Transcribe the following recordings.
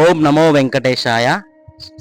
ఓం నమో వెంకటేశాయ.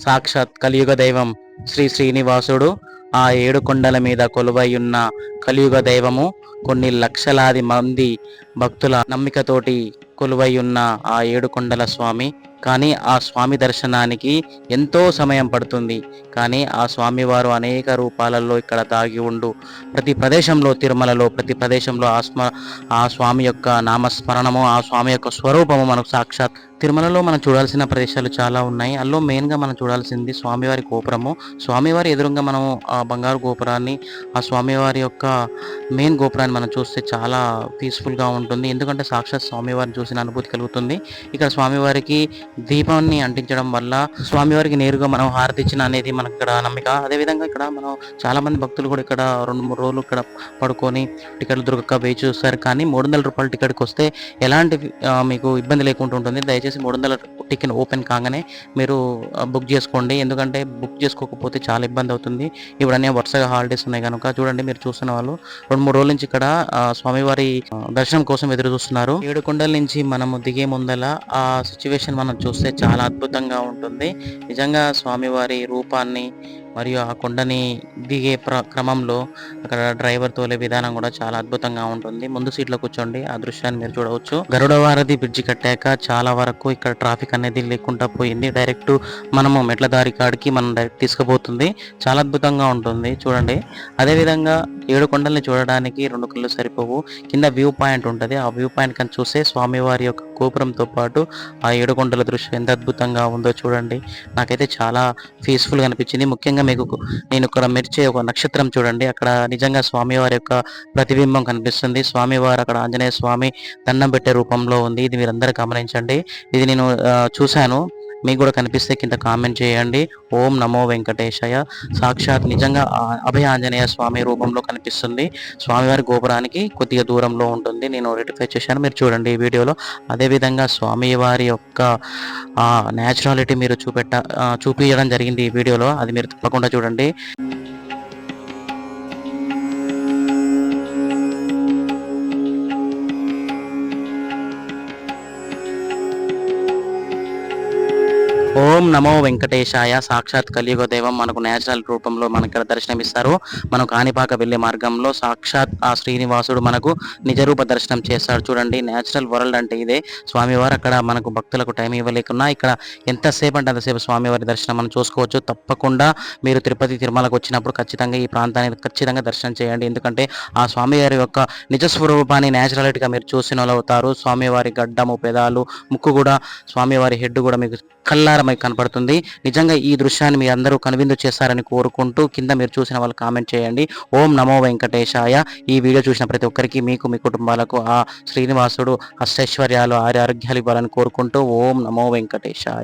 సాక్షాత్ కలియుగ దైవం శ్రీ శ్రీనివాసుడు ఆ ఏడు కొండల మీద కొలువై ఉన్న కలియుగ దైవము కొన్ని లక్షలాది మంది భక్తుల నమ్మికతోటి కొలువై ఉన్న ఆ ఏడు కొండల స్వామి. కానీ ఆ స్వామి దర్శనానికి ఎంతో సమయం పడుతుంది. కానీ ఆ స్వామివారు అనేక రూపాలలో ఇక్కడ దాగి ఉండు. ప్రతి ప్రదేశంలో తిరుమలలో ప్రతి ప్రదేశంలో ఆ స్మ ఆ స్వామి యొక్క నామస్మరణము ఆ స్వామి యొక్క స్వరూపము మనకు సాక్షాత్ తిరుమలలో మనం చూడాల్సిన ప్రదేశాలు చాలా ఉన్నాయి. అందులో మెయిన్గా మనం చూడాల్సింది స్వామివారి గోపురము. స్వామివారి ఎదురుగా మనం ఆ బంగారు గోపురాన్ని ఆ స్వామివారి యొక్క మెయిన్ గోపురాన్ని మనం చూస్తే చాలా పీస్ఫుల్గా ఉంటుంది. ఎందుకంటే సాక్షాత్ స్వామివారిని చూసిన అనుభూతి కలుగుతుంది. ఇక్కడ స్వామివారికి దీపాన్ని అంటించడం వల్ల స్వామివారికి నేరుగా మనం హారతిచ్చిన అనేది మనకి ఇక్కడ నమ్మిక. అదేవిధంగా ఇక్కడ మనం చాలామంది భక్తులు కూడా ఇక్కడ రెండు మూడు రోజులు ఇక్కడ పడుకొని టికెట్లు దొరకక వేచి చూస్తారు. కానీ మూడు వందల రూపాయల టికెట్కి వస్తే ఎలాంటి మీకు ఇబ్బంది లేకుండా ఉంటుంది. దయచేసి మూడు వందల టికెట్ ఓపెన్ కాగానే మీరు బుక్ చేసుకోండి. ఎందుకంటే బుక్ చేసుకోకపోతే చాలా ఇబ్బంది అవుతుంది. ఇప్పుడన్నీ వరుసగా హాలిడేస్ ఉన్నాయి కనుక చూడండి మీరు చూస్తున్న వాళ్ళు. రెండు మూడు రోజుల నుంచి ఇక్కడ స్వామివారి దర్శనం కోసం ఎదురు చూస్తున్నారు. ఏడు కొండల నుంచి మనము దిగే ముందల ఆ సిచ్యువేషన్ మనం చూస్తే చాలా అద్భుతంగా ఉంటుంది. నిజంగా స్వామివారి రూపాన్ని మరియు ఆ కొండని దిగే ప్ర క్రమంలో అక్కడ డ్రైవర్ తోలే విధానం కూడా చాలా అద్భుతంగా ఉంటుంది. ముందు సీట్లో కూర్చోండి. ఆ దృశ్యాన్ని మీరు చూడవచ్చు. గరుడవారధి బ్రిడ్జి కట్టాక చాలా వరకు ఇక్కడ ట్రాఫిక్ అనేది లేకుండా పోయింది. డైరెక్ట్ మనము మెట్ల దారి కాడికి మనం డైరెక్ట్ తీసుకుపోతుంది. చాలా అద్భుతంగా ఉంటుంది. చూడండి. అదేవిధంగా ఏడు కొండల్ని చూడడానికి రెండు కళ్ళు సరిపోవు. కింద వ్యూ పాయింట్ ఉంటుంది. ఆ వ్యూ పాయింట్ కానీ చూస్తే స్వామివారి యొక్క గోపురంతో పాటు ఆ ఏడు కొండల దృశ్యం ఎంత అద్భుతంగా ఉందో చూడండి. నాకైతే చాలా పీస్ఫుల్గా అనిపించింది. ముఖ్యంగా మీకు నేను ఇక్కడ మెరిచే ఒక నక్షత్రం చూడండి. అక్కడ నిజంగా స్వామివారి యొక్క ప్రతిబింబం కనిపిస్తుంది. స్వామివారు అక్కడ ఆంజనేయ స్వామి దండం పెట్టే రూపంలో ఉంది. ఇది మీరందరూ గమనించండి. ఇది నేను చూశాను. మీకు కూడా కనిపిస్తే కింద కామెంట్ చేయండి. ఓం నమో వెంకటేశయ. సాక్షాత్ నిజంగా అభయ ఆంజనేయ స్వామి రూపంలో కనిపిస్తుంది. స్వామివారి గోపురానికి కొద్దిగా దూరంలో ఉంటుంది. నేను రెటిఫై చేశాను. మీరు చూడండి ఈ వీడియోలో. అదేవిధంగా స్వామివారి యొక్క న్యాచురాలిటీ మీరు చూపెట్ట చూపించడం జరిగింది ఈ వీడియోలో. అది మీరు తప్పకుండా చూడండి. ఓం నమో వెంకటేశాయ. సాక్షాత్ కలియుగ దైవం మనకు నేచురల్ రూపంలో మనకి ఇక్కడ దర్శనమిస్తారు. మనకు కాణిపాక వెళ్ళే మార్గంలో సాక్షాత్ ఆ శ్రీనివాసుడు మనకు నిజరూప దర్శనం చేస్తాడు. చూడండి నేచురల్ వరల్డ్ అంటే ఇదే. స్వామివారు అక్కడ మనకు భక్తులకు టైం ఇవ్వలేకున్నా ఇక్కడ ఎంతసేపు అంటే అంతసేపు స్వామివారి దర్శనం మనం చూసుకోవచ్చు. తప్పకుండా మీరు తిరుపతి తిరుమలకు వచ్చినప్పుడు ఖచ్చితంగా ఈ ప్రాంతాన్ని ఖచ్చితంగా దర్శనం చేయండి. ఎందుకంటే ఆ స్వామివారి యొక్క నిజ స్వరూపాన్ని న్యాచురాలిటీగా మీరు చూసిన వాళ్ళు అవుతారు. స్వామివారి గడ్డము పెదాలు ముక్కు కూడా స్వామివారి హెడ్ కూడా మీకు కల్లారమై కనపడుతుంది. నిజంగా ఈ దృశ్యాన్ని మీ అందరూ కనువిందు చేస్తారని కోరుకుంటూ కింద మీరు చూసిన వాళ్ళు కామెంట్ చేయండి. ఓం నమో వెంకటేశాయ. ఈ వీడియో చూసిన ప్రతి ఒక్కరికి మీకు మీ కుటుంబాలకు ఆ శ్రీనివాసుడు అష్టైశ్వర్యాలు ఆరోగ్యాలు ఇవ్వాలని కోరుకుంటూ ఓం నమో వెంకటేశాయ.